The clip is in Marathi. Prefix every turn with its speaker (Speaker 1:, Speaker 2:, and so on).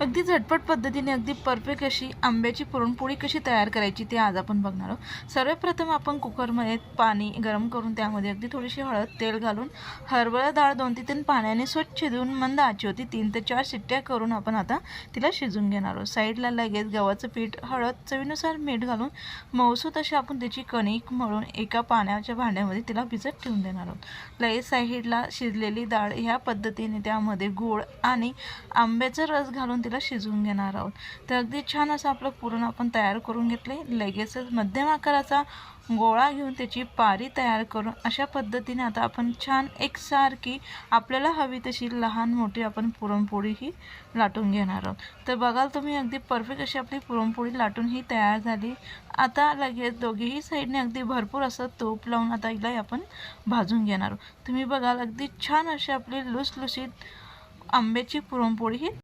Speaker 1: अगदी झटपट पद्धतीने अगदी परफेक्ट अशी आंब्याची पुरणपोळी कशी तयार करायची ते आज आपण बघणार आहोत. सर्वप्रथम आपण कुकरमध्ये पाणी गरम करून त्यामध्ये अगदी थोडीशी हळद तेल घालून हरभरा डाळ दोन ते तीन पाण्याने स्वच्छ धुवून मंद आची होती तीन ते चार शिट्ट्या करून आपण आता तिला शिजून घेणार आहोत. साईडला लगेच गव्हाचं पीठ हळद चवीनुसार मीठ घालून मऊसूत अशी आपण त्याची कणिक मळून एका पाण्याच्या भांड्यामध्ये तिला भिजत ठेवून देणार आहोत. लगेच साईडला शिजलेली डाळ ह्या पद्धतीने त्यामध्ये गूळ आणि आंब्याचा रस घालून तिला शिजवून घेणार आहोत. तर अगदी छान असं आपलं पुरण आपण तयार करून घेतले. लगेचच मध्यम आकाराचा गोळा घेऊन त्याची पारी तयार करून अशा पद्धतीने आता आपण छान एकसारखी आपल्याला हवी तशी लहान मोठी आपण पुरणपोळी ही लाटून घेणार आहोत. तर बघाल तुम्ही अगदी परफेक्ट अशी आपली पुरणपोळी लाटून ही तयार झाली. आता लगेच दोघेही साईडने अगदी भरपूर असं तूप लावून आता हिला आपण भाजून घेणार आहोत. तुम्ही बघाल अगदी छान अशी आपली लुसलुशीत आंब्याची पुरणपोळी ही